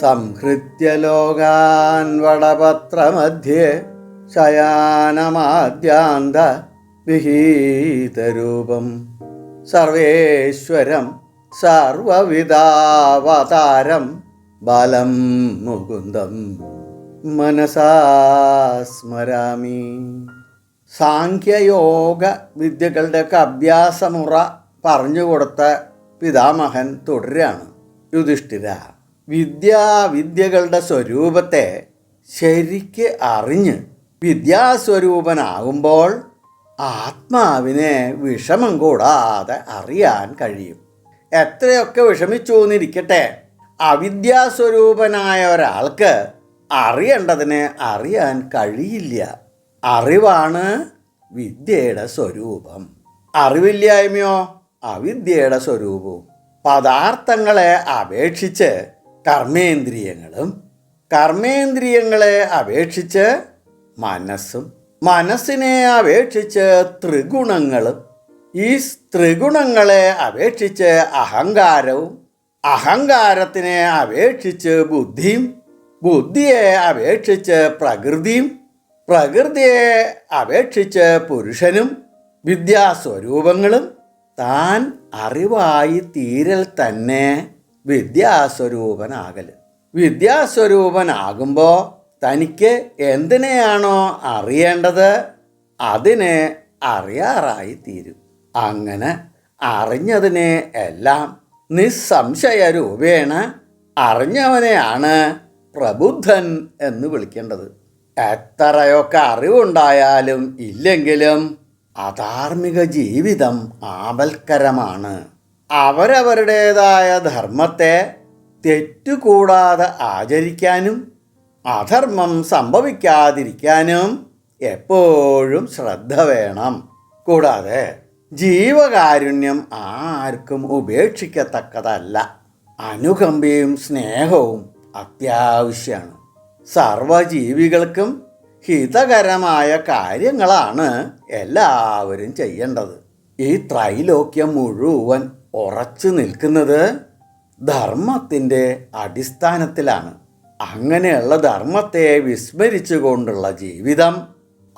സംഹൃത്യ ലോകാൻ വടപത്രമധ്യേ ശയാനമാദ്യാന്ത വിഹീതരൂപം. സർവേശ്വരം സർവവിധാവതാരം ബലം മുകുന്ദം മനസാ സ്മരാമി. സാഖ്യയോഗ വിദ്യകളുടെയൊക്കെ അഭ്യാസമുറ പറഞ്ഞുകൊടുത്ത പിതാമഹൻ തുടരാണ് യുധിഷ്ഠിര. വിദ്യാവിദ്യകളുടെ സ്വരൂപത്തെ ശരിക്ക് അറിഞ്ഞ് വിദ്യാസ്വരൂപനാകുമ്പോൾ ആത്മാവിനെ വിഷമം കൂടാതെ അറിയാൻ കഴിയും. എത്രയൊക്കെ വിഷമിച്ചു എന്നിരിക്കട്ടെ അവിദ്യാസ്വരൂപനായ ഒരാൾക്ക് അറിയേണ്ടതിനെ അറിയാൻ കഴിയില്ല. അറിവാണ് വിദ്യയുടെ സ്വരൂപം. അറിവില്ലായ്മയോ? അവിദ്യയുടെ സ്വരൂപവും. പദാർത്ഥങ്ങളെ അപേക്ഷിച്ച് കർമ്മേന്ദ്രിയങ്ങളും കർമ്മേന്ദ്രിയങ്ങളെ അപേക്ഷിച്ച് മനസ്സും മനസ്സിനെ അപേക്ഷിച്ച് ത്രിഗുണങ്ങളും ഈ ത്രിഗുണങ്ങളെ അപേക്ഷിച്ച് അഹങ്കാരവും അഹങ്കാരത്തിനെ അപേക്ഷിച്ച് ബുദ്ധിയും ബുദ്ധിയെ അപേക്ഷിച്ച് പ്രകൃതിയും പ്രകൃതിയെ അപേക്ഷിച്ച് പുരുഷനും വിദ്യാസ്വരൂപങ്ങളും താൻ അറിവായി തീരൽ തന്നെ വിദ്യാസ്വരൂപനാകൽ വിദ്യാസ്വരൂപനാകുമ്പോൾ തനിക്ക് എന്തിനെയാണോ അറിയേണ്ടത് അതിനെ അറിയാറായി തീരും. അങ്ങനെ അറിഞ്ഞതിനെ എല്ലാം നിസ്സംശയ രൂപേണ അറിഞ്ഞവനെയാണ് പ്രബുദ്ധൻ എന്ന് വിളിക്കേണ്ടത്. എത്രയൊക്കെ അറിവുണ്ടായാലും ഇല്ലെങ്കിലും അധാർമിക ജീവിതം ആപൽക്കരമാണ്. അവരവരുടേതായ ധർമ്മത്തെ തെറ്റുകൂടാതെ ആചരിക്കാനും അധർമ്മം സംഭവിക്കാതിരിക്കാനും എപ്പോഴും ശ്രദ്ധ വേണം. കൂടാതെ ജീവകാരുണ്യം ആർക്കും ഉപേക്ഷിക്കത്തക്കതല്ല. അനുകമ്പയും സ്നേഹവും അത്യാവശ്യമാണ് സർവജീവികൾക്കും ഹിതകരമായ കാര്യങ്ങളാണ് എല്ലാവരും ചെയ്യേണ്ടത്. ഈ ത്രൈലോക്യം മുഴുവൻ ഉറച്ചു നിൽക്കുന്നത് ധർമ്മത്തിന്റെ അടിസ്ഥാനത്തിലാണ്. അങ്ങനെയുള്ള ധർമ്മത്തെ വിസ്മരിച്ചുകൊണ്ടുള്ള ജീവിതം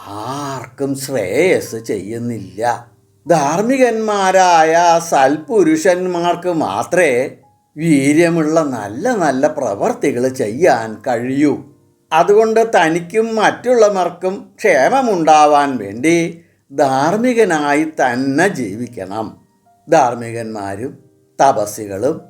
ആർക്കും ശ്രേയസ് ചെയ്യുന്നില്ല. ധാർമ്മികന്മാരായ സൽപുരുഷന്മാർക്ക് മാത്രമേ വീര്യമുള്ള നല്ല നല്ല പ്രവർത്തികൾ ചെയ്യാൻ കഴിയൂ. അതുകൊണ്ട് തനിക്കും മറ്റുള്ളവർക്കും ക്ഷേമമുണ്ടാവാൻ വേണ്ടി ധാർമ്മികനായി തന്നെ ജീവിക്കണം. ധാർമ്മികന്മാരും തപസ്സികളും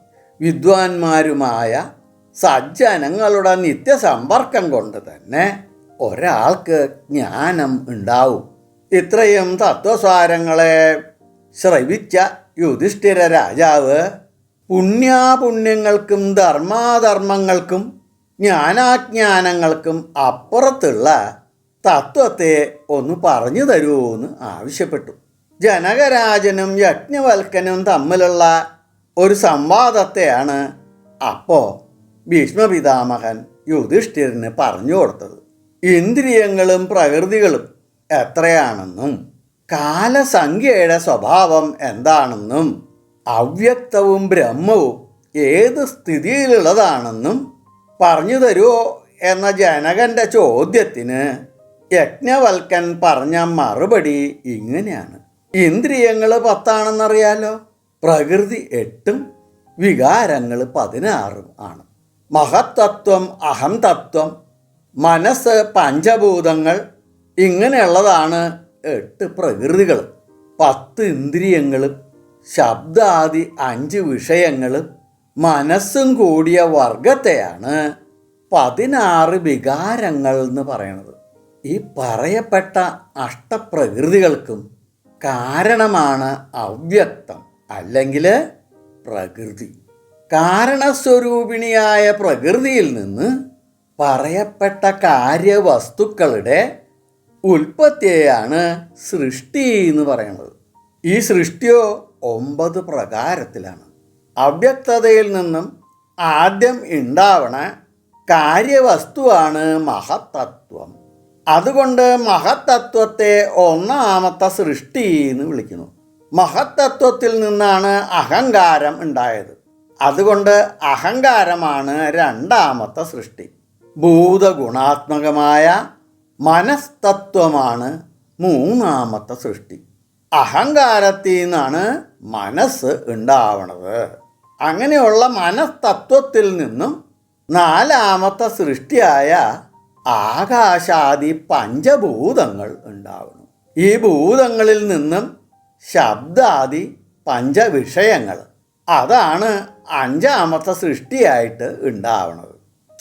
വിദ്വാൻമാരുമായ സജ്ജനങ്ങളുടെ നിത്യസമ്പർക്കം കൊണ്ട് തന്നെ ഒരാൾക്ക് ജ്ഞാനം ഉണ്ടാവും. ഇത്രയും തത്വസാരങ്ങളെ ശ്രവിച്ച യുധിഷ്ഠിര രാജാവ് പുണ്യാപുണ്യങ്ങൾക്കും ധർമാധർമ്മങ്ങൾക്കും ജ്ഞാനാജ്ഞാനങ്ങൾക്കും അപ്പുറത്തുള്ള തത്വത്തെ ഒന്ന് പറഞ്ഞു തരൂന്ന് ആവശ്യപ്പെട്ടു. ജനകരാജനും യജ്ഞവൽക്കനും തമ്മിലുള്ള ഒരു സംവാദത്തെയാണ് അപ്പോൾ ഭീഷ്മപിതാമഹൻ യുധിഷ്ഠിരന് പറഞ്ഞു കൊടുത്തത്. ഇന്ദ്രിയങ്ങളും പ്രകൃതികളും എത്രയാണെന്നും കാലസംഖ്യയുടെ സ്വഭാവം എന്താണെന്നും അവ്യക്തവും ബ്രഹ്മവും ഏത് സ്ഥിതിയിലുള്ളതാണെന്നും പറഞ്ഞു തരുമോ എന്ന ജനകന്റെ ചോദ്യത്തിന് യജ്ഞവൽക്കൻ പറഞ്ഞ മറുപടി ഇങ്ങനെയാണ്. ഇന്ദ്രിയങ്ങൾ പത്താണെന്നറിയാലോ? പ്രകൃതി എട്ടും വികാരങ്ങൾ പതിനാറും ആണ്. മഹത്തത്വം അഹംതത്വം മനസ്സ് പഞ്ചഭൂതങ്ങൾ ഇങ്ങനെയുള്ളതാണ് എട്ട് പ്രകൃതികൾ. പത്ത് ഇന്ദ്രിയങ്ങളും ശബ്ദാദി അഞ്ച് വിഷയങ്ങളും മനസ്സും കൂടിയ വർഗത്തെയാണ് പതിനാറ് വികാരങ്ങൾ എന്ന് പറയുന്നത്. ഈ പറയപ്പെട്ട അഷ്ടപ്രകൃതികൾക്കും കാരണമാണ് അവ്യക്തം അല്ലെങ്കിൽ പ്രകൃതി. കാരണസ്വരൂപിണിയായ പ്രകൃതിയിൽ നിന്ന് പറയപ്പെട്ട കാര്യവസ്തുക്കളുടെ ഉൽപ്പത്തിയെയാണ് സൃഷ്ടി എന്ന് പറയുന്നത്. ഈ സൃഷ്ടിയോ ഒമ്പത് പ്രകാരത്തിലാണ്. അവ്യക്തതയിൽ നിന്നും ആദ്യം ഉണ്ടാവണ കാര്യവസ്തുവാണ് മഹത്തത്വം. അതുകൊണ്ട് മഹത്തത്വത്തെ ഒന്നാമത്തെ സൃഷ്ടി എന്ന് വിളിക്കുന്നു. മഹത്തത്വത്തിൽ നിന്നാണ് അഹങ്കാരം ഉണ്ടായത്. അതുകൊണ്ട് അഹങ്കാരമാണ് രണ്ടാമത്തെ സൃഷ്ടി. ഭൂതഗുണാത്മകമായ മനസ്തത്വമാണ് മൂന്നാമത്തെ സൃഷ്ടി. അഹങ്കാരത്തിൽ നിന്നാണ് മനസ്സ് ഉണ്ടാവണത്. അങ്ങനെയുള്ള മനസ്തത്വത്തിൽ നിന്നും നാലാമത്തെ സൃഷ്ടിയായ ആകാശാദി പഞ്ചഭൂതങ്ങൾ ഉണ്ടാവുന്നു. ഈ ഭൂതങ്ങളിൽ നിന്നും ശബ്ദാദി പഞ്ചവിഷയങ്ങൾ അതാണ് അഞ്ചാമത്തെ സൃഷ്ടിയായിട്ട് ഉണ്ടാവുന്നത്.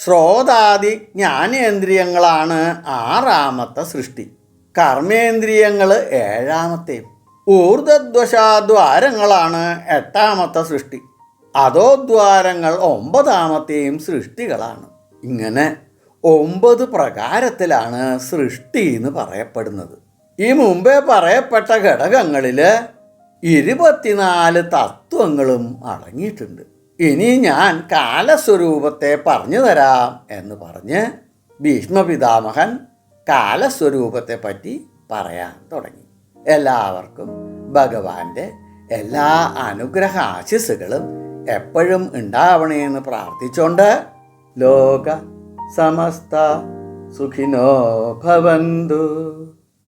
ശ്രോതാദി ജ്ഞാനേന്ദ്രിയങ്ങളാണ് ആറാമത്തെ സൃഷ്ടി. കർമ്മേന്ദ്രിയങ്ങൾ ഏഴാമത്തെ ഊർധദ്വശാദ്വാരങ്ങളാണ് എട്ടാമത്തെ സൃഷ്ടി. അധോദ്വാരങ്ങൾ ഒമ്പതാമത്തെയും സൃഷ്ടികളാണ്. ഇങ്ങനെ ഒമ്പത് പ്രകാരത്തിലാണ് സൃഷ്ടി എന്ന് പറയപ്പെടുന്നത്. ഈ മുമ്പേ പറയപ്പെട്ട ഘടകങ്ങളിൽ ഇരുപത്തിനാല് തത്വങ്ങളും അടങ്ങിയിട്ടുണ്ട്. ഇനി ഞാൻ കാലസ്വരൂപത്തെ പറഞ്ഞു തരാം എന്ന് പറഞ്ഞ് ഭീഷ്മപിതാമഹൻ കാലസ്വരൂപത്തെ പറ്റി പറയാൻ തുടങ്ങി. എല്ലാവർക്കും ഭഗവാന്റെ എല്ലാ അനുഗ്രഹ ആശിസുകളും എപ്പോഴും ഉണ്ടാവണേ എന്ന് പ്രാർത്ഥിച്ചുകൊണ്ട് ലോക സമസ്ത സുഖിനോ ഭവന്തു.